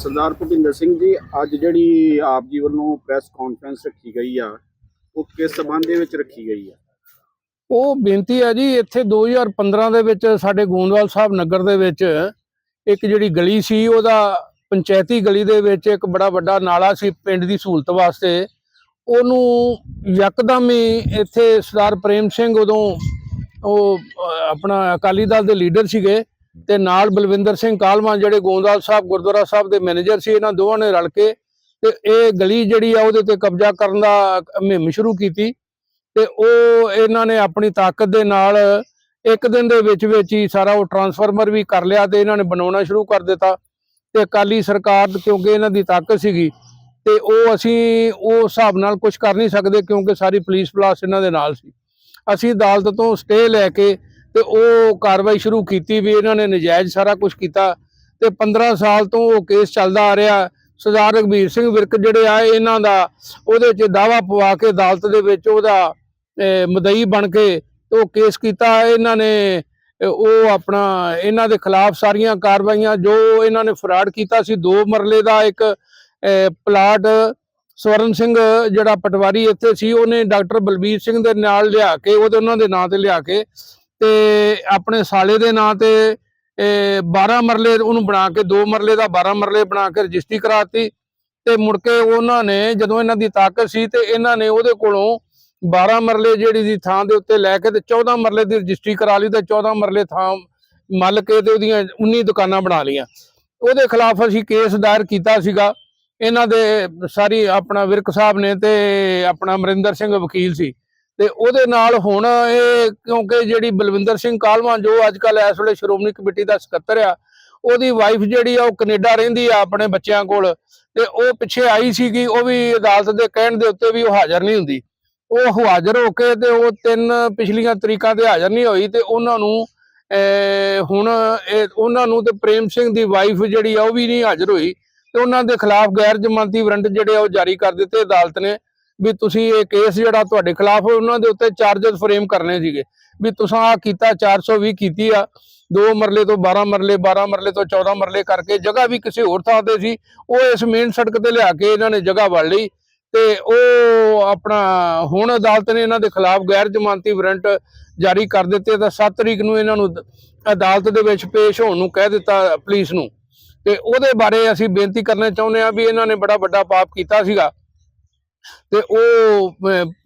ਸਰਦਾਰ ਭੁਪਿੰਦਰ ਸਿੰਘ ਜੀ, ਅੱਜ ਜਿਹੜੀ ਆਪ ਜੀ ਵੱਲੋਂ ਪ੍ਰੈਸ ਕਾਨਫਰੰਸ ਰੱਖੀ ਗਈ ਆ, ਉਹ ਕਿਸ ਸਬੰਧ ਦੇ ਵਿੱਚ ਰੱਖੀ ਗਈ ਆ? ਉਹ ਬੇਨਤੀ ਹੈ ਜੀ, ਇੱਥੇ 2015 ਦੇ ਵਿੱਚ ਸਾਡੇ ਗੋਂਦਵਾਲ ਸਾਹਿਬ ਨਗਰ ਦੇ ਵਿੱਚ ਇੱਕ ਜਿਹੜੀ ਗਲੀ ਸੀ, ਉਹਦਾ ਪੰਚਾਇਤੀ ਗਲੀ ਦੇ ਵਿੱਚ ਇੱਕ ਬੜਾ ਵੱਡਾ ਨਾਲਾ ਸੀ ਪਿੰਡ ਦੀ ਸਹੂਲਤ ਵਾਸਤੇ। ਉਹਨੂੰ ਯਕਦਮ ਹੀ ਇੱਥੇ ਸਰਦਾਰ ਪ੍ਰੇਮ ਸਿੰਘ ਉਦੋਂ ਉਹ ਆਪਣਾ ਅਕਾਲੀ ਦਲ ਦੇ ਲੀਡਰ ਸੀਗੇ। ਤੇ ਨਾਲ ਬਲਵਿੰਦਰ ਸਿੰਘ ਕਾਲਮਾ ਜਿਹੜੇ ਗੋਂਦਵਾਲ ਸਾਹਿਬ, ਗੁਰਦੁਆਰਾ ਸਾਹਿਬ ਦੇ ਮੈਨੇਜਰ ਸੀ, ਇਹਨਾਂ ਦੋਵਾਂ ਨੇ ਰਲ ਕੇ ਤੇ ਇਹ ਗਲੀ ਜਿਹੜੀ ਆ ਉਹਦੇ ਤੇ ਕਬਜ਼ਾ ਕਰਨ ਦਾ ਮੁਹਿੰਮ ਸ਼ੁਰੂ ਕੀਤੀ ਤੇ ਉਹ ਇਹਨਾਂ ਨੇ ਆਪਣੀ ਤਾਕਤ ਦੇ ਨਾਲ ਇੱਕ ਦਿਨ ਦੇ ਵਿੱਚ ਵਿੱਚ ਹੀ ਸਾਰਾ ਉਹ ਟਰਾਂਸਫਾਰਮਰ ਵੀ ਕਰ ਲਿਆ ਤੇ ਇਹਨਾਂ ਨੇ ਬਣਾਉਣਾ ਸ਼ੁਰੂ ਕਰ ਦਿੱਤਾ ਤੇ ਅਕਾਲੀ ਸਰਕਾਰ ਕਿਉਂਕਿ ਇਹਨਾਂ ਦੀ ਤਾਕਤ ਸੀਗੀ ਤੇ ਉਹ ਅਸੀਂ ਉਹ ਹਿਸਾਬ ਨਾਲ ਕੁਝ ਕਰ ਨਹੀਂ ਸਕਦੇ ਕਿਉਂਕਿ ਸਾਰੀ ਪੁਲਿਸ ਪਲਾਸ ਇਹਨਾਂ ਦੇ ਨਾਲ ਸੀ। ਅਸੀਂ ਅਦਾਲਤ ਤੋਂ ਸਟੇ ਲੈ ਕੇ ਤੇ ਉਹ ਕਾਰਵਾਈ ਸ਼ੁਰੂ ਕੀਤੀ ਵੀ ਇਹਨਾਂ ਨੇ ਨਜਾਇਜ਼ ਸਾਰਾ ਕੁਝ ਕੀਤਾ ਤੇ 15 ਸਾਲ ਤੋਂ ਉਹ ਕੇਸ ਚੱਲਦਾ ਆ ਰਿਹਾ। ਸਰਦਾਰ ਰਘਬੀਰ ਸਿੰਘ ਵਿਰਕ ਜਿਹੜੇ ਆ, ਇਹਨਾਂ ਦਾ ਉਹਦੇ 'ਚ ਦਾਵਾ ਪਵਾ ਕੇ ਅਦਾਲਤ ਦੇ ਵਿੱਚ ਉਹਦਾ ਮਦਈ ਬਣ ਕੇ ਉਹ ਕੇਸ ਕੀਤਾ। ਇਹਨਾਂ ਨੇ ਉਹ ਆਪਣਾ, ਇਹਨਾਂ ਦੇ ਖਿਲਾਫ ਸਾਰੀਆਂ ਕਾਰਵਾਈਆਂ ਜੋ ਇਹਨਾਂ ਨੇ ਫਰਾਡ ਕੀਤਾ ਸੀ, ਦੋ ਮਰਲੇ ਦਾ ਇੱਕ ਪਲਾਟ ਸਵਰਨ ਸਿੰਘ ਜਿਹੜਾ ਪਟਵਾਰੀ ਇੱਥੇ ਸੀ, ਉਹਨੇ ਡਾਕਟਰ ਬਲਬੀਰ ਸਿੰਘ ਦੇ ਨਾਲ ਲਿਆ ਕੇ, ਉਹਦੇ ਉਹਨਾਂ ਦੇ ਨਾਂ ਤੇ ਲਿਆ ਕੇ ਤੇ ਆਪਣੇ ਸਾਲੇ ਦੇ ਨਾਂ ਤੇ, ਇਹ 12 ਮਰਲੇ ਉਹਨੂੰ ਬਣਾ ਕੇ, ਦੋ ਮਰਲੇ ਦਾ 12 ਮਰਲੇ ਬਣਾ ਕੇ ਰਜਿਸਟਰੀ ਕਰਾਤੀ ਤੇ ਮੁੜ ਕੇ ਉਹਨਾਂ ਨੇ ਜਦੋਂ ਇਹਨਾਂ ਦੀ ਤਾਕਤ ਸੀ ਤੇ ਇਹਨਾਂ ਨੇ ਉਹਦੇ ਕੋਲੋਂ 12 ਮਰਲੇ ਜਿਹੜੀ ਦੀ ਥਾਂ ਦੇ ਉੱਤੇ ਲੈ ਕੇ ਤੇ 14 ਮਰਲੇ ਦੀ ਰਜਿਸਟਰੀ ਕਰਾ ਲਈ ਤੇ 14 ਮਰਲੇ ਥਾਂ ਮੱਲ ਕੇ ਤੇ ਉਹਦੀਆਂ 19 ਦੁਕਾਨਾਂ ਬਣਾ ਲਈਆਂ। ਉਹਦੇ ਖਿਲਾਫ ਅਸੀਂ ਕੇਸ ਦਾਇਰ ਕੀਤਾ ਸੀਗਾ। ਇਹਨਾਂ ਦੇ ਸਾਰੀ ਆਪਣਾ ਵਿਰਕ ਸਾਹਿਬ ਨੇ ਤੇ ਆਪਣਾ ਅਮਰਿੰਦਰ ਸਿੰਘ ਵਕੀਲ ਸੀ। ਤੇ ਉਹਦੇ ਨਾਲ ਹੁਣ ਇਹ ਕਿਉਂਕਿ ਜਿਹੜੀ ਬਲਵਿੰਦਰ ਸਿੰਘ ਕਾਲਵਾ ਜੋ ਅੱਜ ਕੱਲ ਇਸ ਵੇਲੇ ਸ਼੍ਰੋਮਣੀ ਕਮੇਟੀ ਦਾ ਸਕੱਤਰ ਆ ਉਹਦੀ ਵਾਈਫ ਜਿਹੜੀ ਆ ਉਹ ਕੈਨੇਡਾ ਰਹਿੰਦੀ ਆ ਆਪਣੇ ਬੱਚਿਆਂ ਕੋਲ ਤੇ ਉਹ ਪਿੱਛੇ ਆਈ ਸੀਗੀ ਉਹ ਵੀ ਅਦਾਲਤ ਦੇ ਕਹਿਣ ਦੇ ਉੱਤੇ ਵੀ ਉਹ ਹਾਜ਼ਰ ਨਹੀਂ ਹੁੰਦੀ। ਉਹ ਹਾਜ਼ਰ ਹੋ ਕੇ ਤੇ ਉਹ ਤਿੰਨ ਪਿਛਲੀਆਂ ਤਰੀਕਾਂ ਤੇ ਹਾਜ਼ਰ ਨਹੀਂ ਹੋਈ ਤੇ ਉਹਨਾਂ ਨੂੰ ਅਹ, ਹੁਣ ਉਹਨਾਂ ਨੂੰ ਤੇ ਪ੍ਰੇਮ ਸਿੰਘ ਦੀ ਵਾਈਫ ਜਿਹੜੀ ਆ ਉਹ ਵੀ ਨਹੀਂ ਹਾਜ਼ਰ ਹੋਈ ਤੇ ਉਹਨਾਂ ਦੇ ਖਿਲਾਫ ਗੈਰ ਜ਼ਮਾਨਤੀ ਵਾਰੰਟ ਜਿਹੜੇ ਆ ਉਹ ਜਾਰੀ ਕਰ ਦਿੱਤੇ ਅਦਾਲਤ ਨੇ। ਵੀ ਤੁਸੀਂ ਇਹ ਕੇਸ ਜਿਹੜਾ ਤੁਹਾਡੇ ਖਿਲਾਫ ਉਹਨਾਂ ਦੇ ਉੱਤੇ ਚਾਰजेस ਫਰੇਮ ਕਰਨੇ ਸੀਗੇ। ਵੀ ਤੁਸੀਂ ਆ ਕੀਤਾ 420 ਕੀਤੀ ਆ, ਦੋ ਮਰਲੇ ਤੋਂ 12 ਮਰਲੇ 12 ਮਰਲੇ ਤੋਂ 14 ਮਰਲੇ ਕਰਕੇ ਜਗ੍ਹਾ ਵੀ ਕਿਸੇ ਹੋਰ ਥਾਂ ਤੇ ਸੀ, ਉਹ ਇਸ ਮੇਨ ਸੜਕ ਤੇ ਲਿਆ ਕੇ ਇਹਨਾਂ ਨੇ ਜਗ੍ਹਾ ਵੜ ਲਈ ਤੇ ਉਹ ਆਪਣਾ ਹੁਣ ਅਦਾਲਤ ਨੇ ਇਹਨਾਂ ਦੇ ਖਿਲਾਫ ਗੈਰ ਜ਼ਮਾਨਤੀ ਵਾਰੰਟ ਜਾਰੀ ਕਰ ਦਿੱਤੇ ਤਾਂ 7 ਤਰੀਕ ਨੂੰ ਇਹਨਾਂ ਨੂੰ ਅਦਾਲਤ ਦੇ ਵਿੱਚ ਪੇਸ਼ ਹੋਣ ਨੂੰ ਕਹਿ ਦਿੱਤਾ ਪੁਲਿਸ ਨੂੰ। ਤੇ ਉਹਦੇ ਬਾਰੇ ਅਸੀਂ ਬੇਨਤੀ ਕਰਨਾ ਚਾਹੁੰਦੇ ਆ ਵੀ ਇਹਨਾਂ ਨੇ ਬੜਾ ਵੱਡਾ ਪਾਪ ਕੀਤਾ ਸੀਗਾ। ਤੇ ਉਹ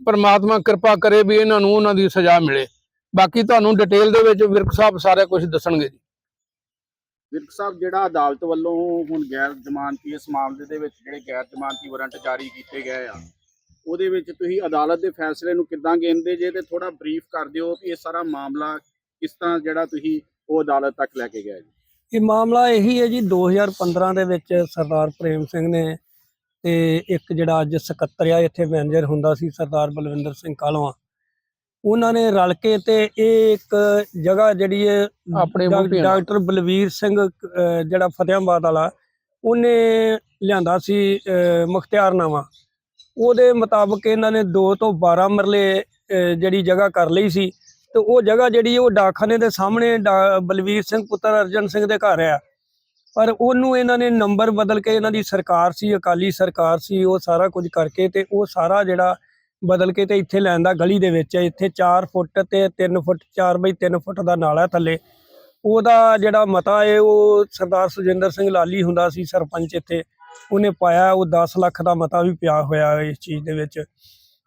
ਪ੍ਰਮਾਤਮਾ ਕਿਰਪਾ ਕਰੇ ਵੀ ਇਹਨਾਂ ਨੂੰ ਉਹਨਾਂ ਦੀ ਸਜ਼ਾ ਮਿਲੇ। ਬਾਕੀ ਤੁਹਾਨੂੰ ਡਿਟੇਲ ਦੇ ਵਿੱਚ ਵਿਰਕ ਸਾਹਿਬ ਸਾਰਾ ਕੁਝ ਦੱਸਣਗੇ ਜੀ। ਵਿਰਕ ਸਾਹਿਬ ਜਿਹੜਾ ਅਦਾਲਤ ਵੱਲੋਂ ਹੁਣ ਗੈਰ ਜ਼ਮਾਨਤੀ ਇਸ ਮਾਮਲੇ ਦੇ ਵਿੱਚ ਜਿਹੜੇ ਗੈਰ ਜ਼ਮਾਨਤੀ ਵਾਰੰਟ ਜਾਰੀ ਕੀਤੇ ਗਏ ਆ ਉਹਦੇ ਵਿੱਚ ਤੁਸੀਂ ਅਦਾਲਤ ਦੇ ਫੈਸਲੇ ਨੂੰ ਕਿੱਦਾਂ ਗੇਂਦੇ ਜੇ ਤੇ ਥੋੜਾ ਬਰੀਫ ਕਰ ਦਿਓ ਕਿ ਇਹ ਸਾਰਾ ਮਾਮਲਾ ਕਿਸ ਤਰ੍ਹਾਂ ਜਿਹੜਾ ਤੁਸੀਂ ਉਹ ਅਦਾਲਤ ਤੱਕ ਲੈ ਕੇ ਗਏ ਜੀ? ਇਹ ਮਾਮਲਾ ਇਹੀ ਹੈ ਜੀ 2015 ਦੇ ਵਿੱਚ ਸਰਦਾਰ ਪ੍ਰੇਮ ਸਿੰਘ ਨੇ ਤੇ ਇੱਕ ਜਿਹੜਾ ਅੱਜ ਸਕੱਤਰ ਆ ਇੱਥੇ ਮੈਨੇਜਰ ਹੁੰਦਾ ਸੀ ਸਰਦਾਰ ਬਲਵਿੰਦਰ ਸਿੰਘ ਕਾਲਵਾ। ਉਹਨਾਂ ਨੇ ਰਲ ਕੇ ਤੇ ਇਹ ਇੱਕ ਜਗ੍ਹਾ ਜਿਹੜੀ ਹੈ ਆਪਣੇ। ਡਾਕਟਰ ਬਲਵੀਰ ਸਿੰਘ ਜਿਹੜਾ ਫਤਿਆਬਾਦ ਵਾਲਾ ਉਹਨੇ ਲਿਆਂਦਾ ਸੀ ਮੁਖਤਿਆਰਨਾਮਾ। ਉਹਦੇ ਮੁਤਾਬਕ ਇਹਨਾਂ ਨੇ 2 ਤੋਂ 12 ਮਰਲੇ ਜਿਹੜੀ ਜਗ੍ਹਾ ਕਰ ਲਈ ਸੀ। ਤੇ ਉਹ ਜਗ੍ਹਾ ਜਿਹੜੀ ਉਹ ਡਾਕਖਾਨੇ ਦੇ ਸਾਹਮਣੇ ਬਲਵੀਰ ਸਿੰਘ ਪੁੱਤਰ ਅਰਜਨ ਸਿੰਘ ਦੇ ਘਰ ਆ। ਪਰ ਉਹਨੂੰ ਇਹਨਾਂ ਨੇ ਨੰਬਰ ਬਦਲ ਕੇ ਇਹਨਾਂ ਦੀ ਸਰਕਾਰ ਸੀ, ਅਕਾਲੀ ਸਰਕਾਰ ਸੀ, ਉਹ ਸਾਰਾ ਕੁਝ ਕਰਕੇ ਤੇ ਉਹ ਸਾਰਾ ਜਿਹੜਾ ਬਦਲ ਕੇ ਤੇ ਇੱਥੇ ਲੈਣ ਦਾ ਗਲੀ ਦੇ ਵਿੱਚ ਇੱਥੇ 4 ਫੁੱਟ ਤੇ 3 ਫੁੱਟ 4 ਬਈ 3 ਫੁੱਟ ਦਾ ਨਾਲਾ ਥੱਲੇ। ਉਹਦਾ ਜਿਹੜਾ ਮਤਾ ਹੈ, ਉਹ ਸਰਦਾਰ ਸੁਜਿੰਦਰ ਸਿੰਘ ਲਾਲੀ ਹੁੰਦਾ ਸੀ ਸਰਪੰਚ ਇੱਥੇ। ਉਹਨੇ ਪਾਇਆ, ਉਹ 10 ਲੱਖ ਦਾ ਮਤਾ ਵੀ ਪਿਆ ਹੋਇਆ ਇਸ ਚੀਜ਼ ਦੇ ਵਿੱਚ।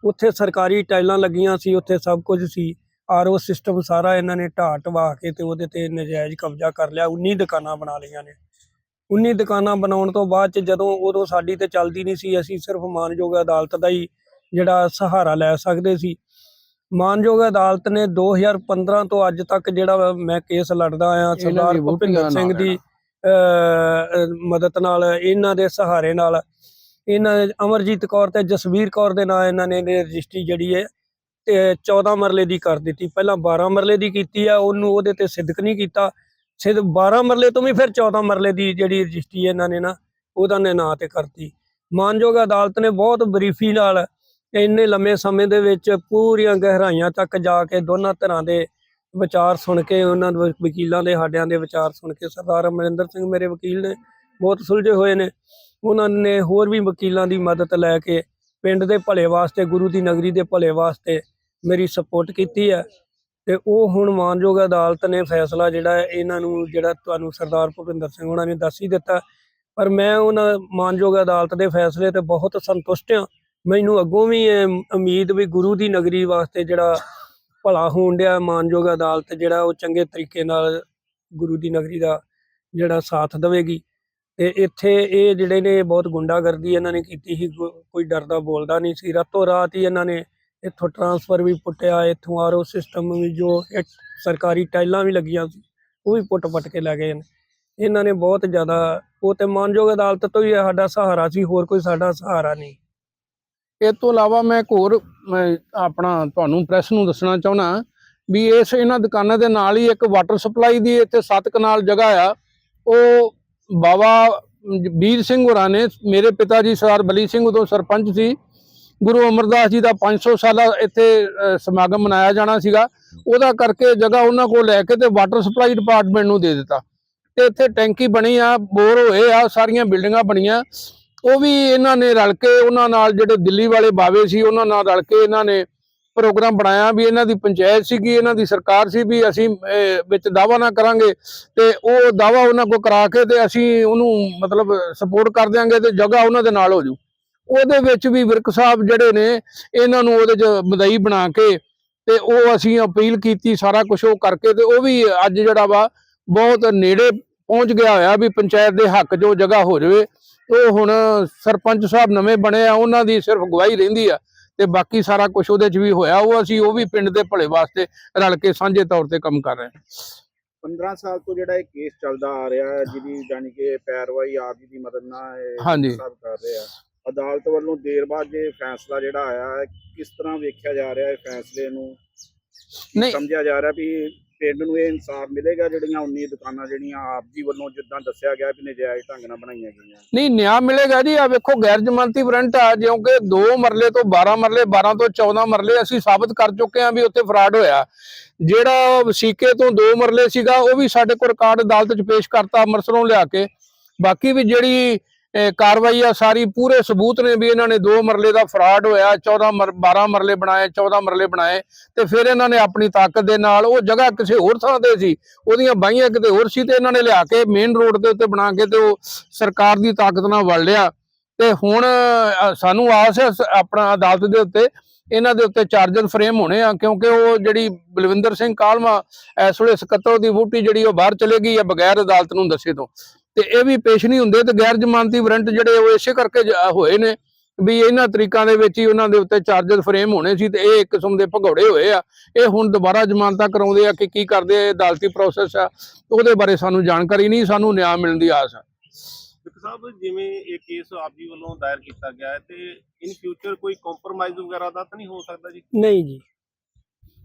ਉੱਥੇ ਸਰਕਾਰੀ ਟਾਈਲਾਂ ਲੱਗੀਆਂ ਸੀ, ਉੱਥੇ ਸਭ ਕੁਝ ਸੀ। ਆਰਓ ਸਿਸਟਮ ਸਾਰਾ ਇਹਨਾਂ ਨੇ ਢਾਹ ਢਵਾ ਕੇ ਤੇ ਉਹਦੇ ਤੇ ਨਜਾਇਜ਼ ਕਬਜ਼ਾ ਕਰ ਲਿਆ 19 ਦੁਕਾਨਾਂ ਬਣਾ ਲਈਆਂ ਨੇ। 19 ਦੁਕਾਨਾਂ ਬਣਾਉਣ ਤੋਂ ਬਾਅਦ ਚ ਜਦੋਂ ਉਦੋਂ ਸਾਡੀ ਤੇ ਚੱਲਦੀ ਨਹੀਂ ਸੀ ਅਸੀਂ ਸਿਰਫ ਮਾਨਯੋਗ ਅਦਾਲਤ ਦਾ ਹੀ ਜਿਹੜਾ ਸਹਾਰਾ ਲੈ ਸਕਦੇ ਸੀ। ਮਾਨਯੋਗ ਅਦਾਲਤ ਨੇ 2015 ਤੋਂ ਅੱਜ ਤੱਕ ਜਿਹੜਾ ਮੈਂ ਕੇਸ ਲੜਦਾ ਆਇਆ ਸਰਦਾਰ ਭੁਪਿੰਦਰ ਸਿੰਘ ਦੀ ਮਦਦ ਨਾਲ ਇਹਨਾਂ ਦੇ ਸਹਾਰੇ ਨਾਲ ਇਹਨਾਂ ਅਮਰਜੀਤ ਕੌਰ ਤੇ ਜਸਵੀਰ ਕੌਰ ਦੇ ਨਾਂ ਇਹਨਾਂ ਨੇ ਰਜਿਸਟਰੀ ਜਿਹੜੀ ਹੈ ਤੇ 14 ਮਰਲੇ ਦੀ ਕਰ ਦਿੱਤੀ। ਪਹਿਲਾਂ 12 ਮਰਲੇ ਦੀ ਕੀਤੀ ਆ ਉਹਨੂੰ ਉਹਦੇ ਤੇ ਸਿੱਧਕ ਨਹੀਂ ਕੀਤਾ। ਸਿੱਧ 12 ਮਰਲੇ ਤੋਂ ਵੀ ਫਿਰ 14 ਮਰਲੇ ਦੀ ਜਿਹੜੀ ਰਜਿਸਟਰੀ ਇਹਨਾਂ ਨੇ ਨਾ, ਉਹਦਾ ਨੇ ਨਾਂ ਤੇ ਕਰਤੀ। ਮਾਨਯੋਗ ਅਦਾਲਤ ਨੇ ਬਹੁਤ ਬਰੀਫੀ ਨਾਲ ਇੰਨੇ ਲੰਮੇ ਸਮੇਂ ਦੇ ਵਿੱਚ ਪੂਰੀਆਂ ਗਹਿਰਾਈਆਂ ਤੱਕ ਜਾ ਕੇ ਦੋਨਾਂ ਤਰ੍ਹਾਂ ਦੇ ਵਿਚਾਰ ਸੁਣ ਕੇ, ਉਹਨਾਂ ਦੇ ਵਕੀਲਾਂ ਦੇ ਸਾਡਿਆਂ ਦੇ ਵਿਚਾਰ ਸੁਣ ਕੇ ਸਰਦਾਰ ਅਮਰਿੰਦਰ ਸਿੰਘ ਮੇਰੇ ਵਕੀਲ ਨੇ ਬਹੁਤ ਸੁਲਝੇ ਹੋਏ ਨੇ। ਉਹਨਾਂ ਨੇ ਹੋਰ ਵੀ ਵਕੀਲਾਂ ਦੀ ਮਦਦ ਲੈ ਕੇ ਪਿੰਡ ਦੇ ਭਲੇ ਵਾਸਤੇ, ਗੁਰੂ ਦੀ ਨਗਰੀ ਦੇ ਭਲੇ ਵਾਸਤੇ ਮੇਰੀ ਸਪੋਰਟ ਕੀਤੀ ਹੈ। ਤੇ ਉਹ ਹੁਣ ਮਾਨਯੋਗ ਅਦਾਲਤ ਨੇ ਫੈਸਲਾ ਜਿਹੜਾ ਇਹਨਾਂ ਨੂੰ ਜਿਹੜਾ ਤੁਹਾਨੂੰ ਸਰਦਾਰ ਭੁਪਿੰਦਰ ਸਿੰਘ ਉਹਨਾਂ ਨੇ ਦੱਸ ਹੀ ਦਿੱਤਾ। ਪਰ ਮੈਂ ਉਹਨਾਂ ਮਾਨਯੋਗ ਅਦਾਲਤ ਦੇ ਫੈਸਲੇ ਤੇ ਬਹੁਤ ਸੰਤੁਸ਼ਟ ਹਾਂ। ਮੈਨੂੰ ਅੱਗੋਂ ਵੀ ਉਮੀਦ ਵੀ ਗੁਰੂ ਦੀ ਨਗਰੀ ਵਾਸਤੇ ਜਿਹੜਾ ਭਲਾ ਹੋਣ ਡਿਆ ਮਾਨਯੋਗ ਅਦਾਲਤ ਜਿਹੜਾ, ਉਹ ਚੰਗੇ ਤਰੀਕੇ ਨਾਲ ਗੁਰੂ ਦੀ ਨਗਰੀ ਦਾ ਜਿਹੜਾ ਸਾਥ ਦੇਵੇਗੀ। ਤੇ ਇੱਥੇ ਇਹ ਜਿਹੜੇ ਨੇ ਬਹੁਤ ਗੁੰਡਾਗਰਦੀ ਇਹਨਾਂ ਨੇ ਕੀਤੀ ਸੀ, ਕੋ- ਕੋਈ ਡਰਦਾ ਬੋਲਦਾ ਨਹੀਂ ਸੀ। ਰਾਤੋਂ ਰਾਤ ਹੀ ਇਹਨਾਂ ਨੇ ਇੱਥੋਂ ਟਰਾਂਸਫਰ ਵੀ ਪੁੱਟਿਆ, ਇੱਥੋਂ ਆਰਓ ਸਿਸਟਮ ਵੀ ਜੋ ਸਰਕਾਰੀ ਟਾਈਲਾਂ ਵੀ ਲੱਗੀਆਂ ਸੀ, ਉਹ ਵੀ ਪੁੱਟ-ਪੱਟ ਕੇ ਲੈ ਗਏ ਨੇ। ਇਹਨਾਂ ਨੇ ਬਹੁਤ ਜ਼ਿਆਦਾ, ਉਹ ਤੇ ਮਾਨਯੋਗ ਅਦਾਲਤ ਤੋਂ ਹੀ ਸਾਡਾ ਸਹਾਰਾ ਸੀ, ਹੋਰ ਕੋਈ ਸਾਡਾ ਸਹਾਰਾ ਨਹੀਂ। ਇਹ ਤੋਂ ਇਲਾਵਾ ਮੈਂ ਇੱਕ ਹੋਰ ਆਪਣਾ ਤੁਹਾਨੂੰ ਪ੍ਰੈਸ ਨੂੰ ਦੱਸਣਾ ਚਾਹੁੰਦਾ ਵੀ ਇਸ ਇਹਨਾਂ ਦੁਕਾਨਾਂ ਦੇ ਨਾਲ ਹੀ ਇੱਕ ਵਾਟਰ ਸਪਲਾਈ ਦੀ ਇੱਥੇ ਸੱਤ ਕਨਾਲ ਜਗ੍ਹਾ ਆ। ਉਹ ਬਾਬਾ ਵੀਰ ਸਿੰਘ ਹੋਰਾਂ ਨੇ, ਮੇਰੇ ਪਿਤਾ ਜੀ ਸਰਦਾਰ ਬਲੀ ਸਿੰਘ ਉਦੋਂ ਸਰਪੰਚ ਸੀ ਗੁਰੂ ਅਮਰਦਾਸ ਜੀ ਦਾ 500 ਸਾਲਾ ਇੱਥੇ ਸਮਾਗਮ ਮਨਾਇਆ ਜਾਣਾ ਸੀਗਾ। ਉਹਦਾ ਕਰਕੇ ਜਗ੍ਹਾ ਉਹਨਾਂ ਕੋਲ ਲੈ ਕੇ ਤੇ ਵਾਟਰ ਸਪਲਾਈ ਡਿਪਾਰਟਮੈਂਟ ਨੂੰ ਦੇ ਦਿੱਤਾ। ਤੇ ਇੱਥੇ ਟੈਂਕੀ ਬਣੀ ਆ, ਬੋਰ ਹੋਏ ਆ, ਸਾਰੀਆਂ ਬਿਲਡਿੰਗਾਂ ਬਣੀਆਂ। ਉਹ ਵੀ ਇਹਨਾਂ ਨੇ ਰਲ ਕੇ ਉਹਨਾਂ ਨਾਲ ਜਿਹੜੇ ਦਿੱਲੀ ਵਾਲੇ ਬਾਵੇ ਸੀ, ਉਹਨਾਂ ਨਾਲ ਰਲ ਕੇ ਇਹਨਾਂ ਨੇ ਪ੍ਰੋਗਰਾਮ ਬਣਾਇਆ ਵੀ ਇਹਨਾਂ ਦੀ ਪੰਚਾਇਤ ਸੀਗੀ, ਇਹਨਾਂ ਦੀ ਸਰਕਾਰ ਸੀ ਵੀ ਅਸੀਂ ਵਿੱਚ ਦਾਵਾ ਨਾ ਕਰਾਂਗੇ। ਤੇ ਉਹ ਦਾਵਾ ਉਹਨਾਂ ਕੋ ਕਰਾ ਕੇ ਤੇ ਅਸੀਂ ਉਹਨੂੰ ਮਤਲਬ ਸਪੋਰਟ ਕਰ ਦਿਆਂਗੇ ਤੇ ਜਗ੍ਹਾ ਉਹਨਾਂ ਦੇ ਨਾਲ ਹੋ ਜੂ। ਉਹਦੇ ਵਿੱਚ ਵੀ ਵਿਰਕ ਸਾਹਿਬ ਜਿਹੜੇ ਨੇ ਇਹਨਾਂ ਨੂੰ ਉਹਦੇ ਚ ਮਦਈ ਬਣਾ ਕੇ ਤੇ ਉਹ ਅਸੀਂ ਅਪੀਲ ਕੀਤੀ ਸਾਰਾ ਕੁਝ ਉਹ ਕਰਕੇ ਤੇ ਉਹ ਵੀ ਅੱਜ ਜਿਹੜਾ ਵਾ ਬਹੁਤ ਨੇੜੇ ਪਹੁੰਚ ਗਿਆ ਹੋਇਆ ਵੀ ਪੰਚਾਇਤ ਦੇ ਹੱਕ ਉਹ ਜਗ੍ਹਾ ਹੋ ਜਾਵੇ। ਉਹ ਹੁਣ ਸਰਪੰਚ ਸਾਹਿਬ ਨਵੇਂ ਬਣੇ ਆ ਉਹਨਾਂ ਦੀ ਸਿਰਫ ਗਵਾਹੀ ਰਹਿੰਦੀ ਆ ਤੇ ਬਾਕੀ ਸਾਰਾ ਕੁਝ ਉਹਦੇ 'ਚ ਵੀ ਹੋਇਆ। ਉਹ ਅਸੀਂ ਉਹ ਵੀ ਪਿੰਡ ਦੇ ਭਲੇ ਵਾਸਤੇ ਰਲ ਕੇ ਸਾਂਝੇ ਤੌਰ ਤੇ ਕੰਮ ਕਰ ਰਹੇ ਹਾਂ। 15 ਸਾਲ ਤੋਂ ਜਿਹੜਾ ਇਹ ਕੇਸ ਚੱਲਦਾ ਆ ਰਿਹਾ ਜਿਹਦੀ ਜਾਨੀ ਕਿ ਪੈਰਵਾਈ ਜੀ ਦੀ ਮਦਦ ਨਾਲ ਇਹ। ਸਭ ਕਰ ਰਹੇ ਆ। ਅਦਾਲਤ ਵੱਲੋਂ ਦੇਰ ਬਾਅਦ ਜੇ ਫੈਸਲਾ ਜਿਹੜਾ ਆਇਆ ਹੈ ਕਿਸ ਤਰ੍ਹਾਂ ਵੇਖਿਆ ਜਾ ਰਿਹਾ ਹੈ ਫੈਸਲੇ ਨੂੰ? ਨਹੀਂ। ਸਮਝਿਆ ਜਾ ਰਿਹਾ ਵੀ ਪਿੰਡ ਨੂੰ ਇਹ ਇਨਸਾਫ ਮਿਲੇਗਾ ਜਿਹੜੀਆਂ 19 ਦੁਕਾਨਾਂ ਜਿਹੜੀਆਂ ਆਪ ਜੀ ਵੱਲੋਂ ਜਿੱਦਾਂ ਦੱਸਿਆ ਗਿਆ ਵੀ ਨਜਾਇਜ਼ ਢੰਗ ਨਾਲ ਬਣਾਈਆਂ ਗਈਆਂ? ਨਹੀਂ ਨਿਆਂ ਮਿਲੇਗਾ ਜੀ। ਆ ਵੇਖੋ ਗੈਰ ਜ਼ਮਾਨਤੀ ਵਾਰੰਟ ਆ ਕਿਉਂਕਿ 2 ਮਰਲੇ ਤੋਂ 12 ਮਰਲੇ 12 ਤੋਂ 14 ਮਰਲੇ ਅਸੀਂ ਸਾਬਤ ਕਰ ਚੁੱਕੇ ਹਾਂ ਵੀ ਉੱਥੇ ਫਰਾਡ ਹੋਇਆ। ਜਿਹੜਾ ਵਸੀਕੇ ਤੋਂ 2 ਮਰਲੇ ਸੀਗਾ ਉਹ ਵੀ ਸਾਡੇ ਕੋਲ ਰਿਕਾਰਡ ਅਦਾਲਤ 'ਚ ਪੇਸ਼ ਕਰਤਾ ਅੰਮ੍ਰਿਤਸਰੋਂ ਲਿਆ ਕੇ। ਬਾਕੀ ਵੀ ਜਿਹੜੀ ਕਾਰਵਾਈ ਆ, ਸਾਰੀ ਪੂਰੇ ਸਬੂਤ ਨੇ ਵੀ ਇਹਨਾਂ ਨੇ ਦੋ ਮਰਲੇ ਦਾ ਫਰਾਡ ਹੋਇਆ 14 12 ਮਰਲੇ ਬਣਾਏ 14 ਮਰਲੇ ਬਣਾਏ ਤੇ ਫਿਰ ਇਹਨਾਂ ਨੇ ਆਪਣੀ ਤਾਕਤ ਦੇ ਨਾਲ ਉਹ ਜਗ੍ਹਾ ਕਿਸੇ ਹੋਰ ਥਾਂ ਤੇ ਸੀ, ਉਹਦੀਆਂ ਬਾਈਆਂ ਕਿਤੇ ਹੋਰ ਸੀ ਤੇ ਇਹਨਾਂ ਨੇ ਲਿਆ ਕੇ ਮੇਨ ਰੋਡ ਦੇ ਉੱਤੇ ਬਣਾ ਕੇ ਤੇ ਉਹ ਸਰਕਾਰ ਦੀ ਤਾਕਤ ਨਾਲ ਵੜ ਲਿਆ। ਤੇ ਹੁਣ ਸਾਨੂੰ ਆਸ ਹੈ ਆਪਣਾ ਅਦਾਲਤ ਦੇ ਉੱਤੇ ਇਹਨਾਂ ਦੇ ਉੱਤੇ ਚਾਰਜਰ ਫਰੇਮ ਹੋਣੇ ਆ, ਕਿਉਂਕਿ ਉਹ ਜਿਹੜੀ ਬਲਵਿੰਦਰ ਸਿੰਘ ਕਾਲਮਾ ਇਸ ਵੇਲੇ ਸਕੱਤਰ ਦੀ ਬੂਟੀ ਜਿਹੜੀ ਉਹ ਬਾਹਰ ਚਲੇ ਗਈ ਹੈ ਬਗੈਰ ਅਦਾਲਤ ਨੂੰ ਦੱਸੇ ਤੋਂ। ਤੇ ਇਹ ਵੀ ਪੇਸ਼ ਨਹੀਂ ਹੁੰਦੇ ਤੇ ਗੈਰ ਜ਼ਮਾਨਤੀ ਵਾਰੰਟ ਜਿਹੜੇ ਉਹ ਇਸੇ ਕਰਕੇ ਹੋਏ ਨੇ ਵੀ ਇਹਨਾਂ ਤਰੀਕਾਂ ਦੇ ਵਿੱਚ ਹੀ ਉਹਨਾਂ ਦੇ ਉੱਤੇ ਚਾਰਜਰ ਫਰੇਮ ਹੋਣੇ ਸੀ ਤੇ ਇਹ ਇੱਕ ਕਿਸਮ ਦੇ ਭਗੌੜੇ ਹੋਏ ਆ। ਇਹ ਹੁਣ ਦੁਬਾਰਾ ਜ਼ਮਾਨਤਾਂ ਕਰਾਉਂਦੇ ਆ ਕਿ ਕੀ ਕਰਦੇ ਆ ਅਦਾਲਤੀ ਪ੍ਰੋਸੈਸ ਆ। ਉਹਦੇ ਬਾਰੇ ਸਾਨੂੰ ਜਾਣਕਾਰੀ ਨਹੀਂ ਸਾਨੂੰ ਨਿਆਂ ਮਿਲਣ ਦੀ ਆਸ ਸਿੱਖ ਸਾਹਿਬ ਜਿਵੇਂ ਇਹ ਕੇਸ ਆਪ ਜੀ ਵੱਲੋਂ ਦਾਇਰ ਕੀਤਾ ਗਿਆ ਹੈ ਤੇ ਇਨ ਫਿਊਚਰ ਕੋਈ ਕੰਪਰੋਮਾਈਜ਼ ਵਗੈਰਾ ਦਾ ਤਾਂ ਨਹੀਂ ਹੋ ਸਕਦਾ ਜੀ? ਨਹੀਂ ਜੀ।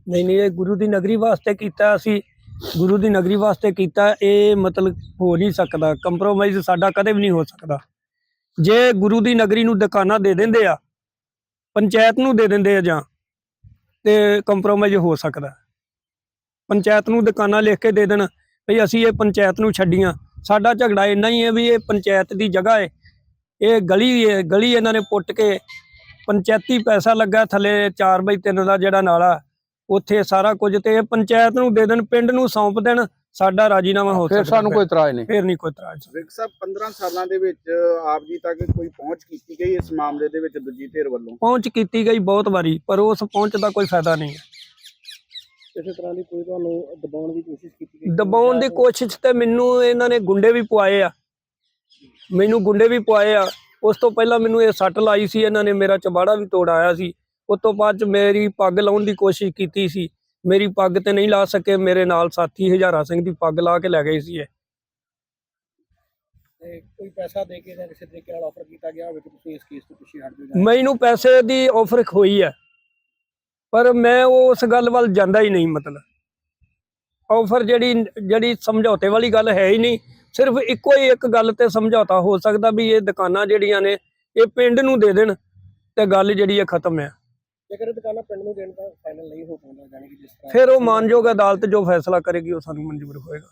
ਨਹੀਂ ਨਹੀਂ ਇਹ ਗੁਰੂ ਦੀ ਨਗਰੀ ਵਾਸਤੇ ਕੀਤਾ ਅਸੀਂ ਗੁਰੂ ਦੀ ਨਗਰੀ ਵਾਸਤੇ ਕੀਤਾ, ਇਹ ਮਤਲਬ ਹੋ ਨਹੀਂ ਸਕਦਾ। ਕੰਪਰੋਮਾਈਜ਼ ਸਾਡਾ ਕਦੇ ਵੀ ਨਹੀਂ ਹੋ ਸਕਦਾ। ਜੇ ਗੁਰੂ ਦੀ ਨਗਰੀ ਨੂੰ ਦੁਕਾਨਾਂ ਦੇ ਦਿੰਦੇ ਆ, ਪੰਚਾਇਤ ਨੂੰ ਦੇ ਦਿੰਦੇ ਆ ਜਾਂ, ਤੇ ਕੰਪਰੋਮਾਈਜ਼ ਹੋ ਸਕਦਾ। ਪੰਚਾਇਤ ਨੂੰ ਦੁਕਾਨਾਂ ਲਿਖ ਕੇ ਦੇ ਦੇਣ ਭਈ ਅਸੀਂ ਇਹ ਪੰਚਾਇਤ ਨੂੰ ਛੱਡੀਆਂ। ਸਾਡਾ ਝਗੜਾ ਇੰਨਾ ਹੀ ਹੈ ਵੀ ਇਹ ਪੰਚਾਇਤ ਦੀ ਜਗ੍ਹਾ ਹੈ ਇਹ ਗਲੀ ਹੈ ਗਲੀ ਇਹਨਾਂ ਨੇ ਪੁੱਟ ਕੇ, ਪੰਚਾਇਤੀ ਪੈਸਾ ਲੱਗਾ ਥੱਲੇ 4 ਬਾਈ 3 ਦਾ ਜਿਹੜਾ ਨਾਲਾ। ਉੱਥੇ ਸਾਰਾ ਕੁਝ ਤੇ ਇਹ ਪੰਚਾਇਤ ਨੂੰ ਦੇ ਦੇਣ ਪਿੰਡ ਨੂੰ ਸੌਂਪ ਦੇਣ ਸਾਡਾ ਰਾਜੀਨਾਮਾ ਹੋ ਫਿਰ ਸਕਦਾ ਸਾਨੂੰ ਕੋਈ ਇਤਰਾਜ਼ ਨਹੀਂ। ਫਿਰ ਨਹੀਂ ਕੋਈ ਇਤਰਾਜ਼। ਵਿਕ ਸਾਹਿਬ 15 ਸਾਲਾਂ ਦੇ ਵਿੱਚ ਆਪ ਜੀ ਤੱਕ ਕੋਈ ਪਹੁੰਚ ਕੀਤੀ ਗਈ ਇਸ ਮਾਮਲੇ ਦੇ ਵਿੱਚ ਦੂਜੀ ਧਿਰ ਵੱਲੋਂ? ਪਹੁੰਚ ਕੀਤੀ ਗਈ ਬਹੁਤ ਵਾਰੀ ਪਰ ਉਸ ਪਹੁੰਚ ਦਾ ਕੋਈ ਫਾਇਦਾ ਨਹੀਂ ਹੈ। ਕਿਸੇ ਤਰ੍ਹਾਂ ਦੀ ਕੋਈ ਤੁਹਾਨੂੰ ਦਬਾਉਣ ਦੀ ਕੋਸ਼ਿਸ਼ ਕੀਤੀ ਦਬਾਉਣ ਦੀ ਕੋਸ਼ਿਸ਼ ਤੇ ਮੈਨੂੰ ਇਹਨਾਂ ਨੇ ਗੁੰਡੇ ਵੀ ਪਵਾਏ ਆ। ਮੈਨੂੰ ਗੁੰਡੇ ਵੀ ਪਵਾਏ ਆ। ਉਸ ਤੋਂ ਪਹਿਲਾਂ ਮੈਨੂੰ ਇਹ ਸੱਟ ਲਾਈ ਸੀ ਇਹਨਾਂ ਨੇ ਮੇਰਾ ਚਬਾੜਾ ਵੀ ਤੋੜਾਇਆ ਸੀ। ਉਸ ਤੋਂ ਬਾਅਦ ਚ ਮੇਰੀ ਪੱਗ ਲਾਉਣ ਦੀ ਕੋਸ਼ਿਸ਼ ਕੀਤੀ ਸੀ। ਮੇਰੀ ਪੱਗ ਤੇ ਨਹੀਂ ਲਾ ਸਕੇ ਮੇਰੇ ਨਾਲ ਸਾਥੀ ਹਜ਼ਾਰਾ ਸਿੰਘ ਦੀ ਪੱਗ ਲਾ ਕੇ ਲੈ ਗਏ ਸੀ ਇਹ। ਤੇ ਕੋਈ ਪੈਸਾ ਦੇ ਕੇ ਜਾਂ ਕਿਸੇ ਤਰੀਕੇ ਨਾਲ ਆਫਰ ਕੀਤਾ ਗਿਆ ਹੋਵੇ ਕਿ ਤੁਸੀਂ ਇਸ ਕੇਸ ਤੋਂ ਪਿੱਛੇ ਹਟ ਜਾਓ ਮੈਨੂੰ ਪੈਸੇ ਦੀ ਆਫਰ ਹੋਈ ਹੈ ਪਰ ਮੈਂ ਉਸ ਗੱਲ ਵੱਲ ਜਾਂਦਾ ਹੀ ਨਹੀਂ ਮਤਲਬ। ਆਫਰ ਜਿਹੜੀ ਜਿਹੜੀ ਸਮਝੌਤੇ ਵਾਲੀ ਗੱਲ ਹੈ ਹੀ ਨਹੀਂ ਸਿਰਫ ਇੱਕੋ ਹੀ ਇੱਕ ਗੱਲ ਤੇ ਸਮਝੌਤਾ ਹੋ ਸਕਦਾ ਵੀ ਇਹ ਦੁਕਾਨਾਂ ਜਿਹੜੀਆਂ ਨੇ ਇਹ ਪਿੰਡ ਨੂੰ ਦੇ ਦੇਣ ਤੇ ਗੱਲ ਜਿਹੜੀ ਹੈ ਖਤਮ ਹੈ। ਜੇਕਰ ਇਹ ਦੁਕਾਨਾਂ ਪਿੰਡ ਨੂੰ ਦੇਣ ਦਾ ਫਾਈਨਲ ਨਹੀਂ ਹੋ ਪਾਉਂਦਾ ਜਾਨੀ ਕਿ ਜਿਸ ਤਰ੍ਹਾਂ ਫਿਰ ਉਹ ਮਾਨਯੋਗ ਅਦਾਲਤ ਜੋ ਫੈਸਲਾ ਕਰੇਗੀ, ਉਹ ਸਾਨੂੰ ਮਨਜ਼ੂਰ ਹੋਏਗਾ।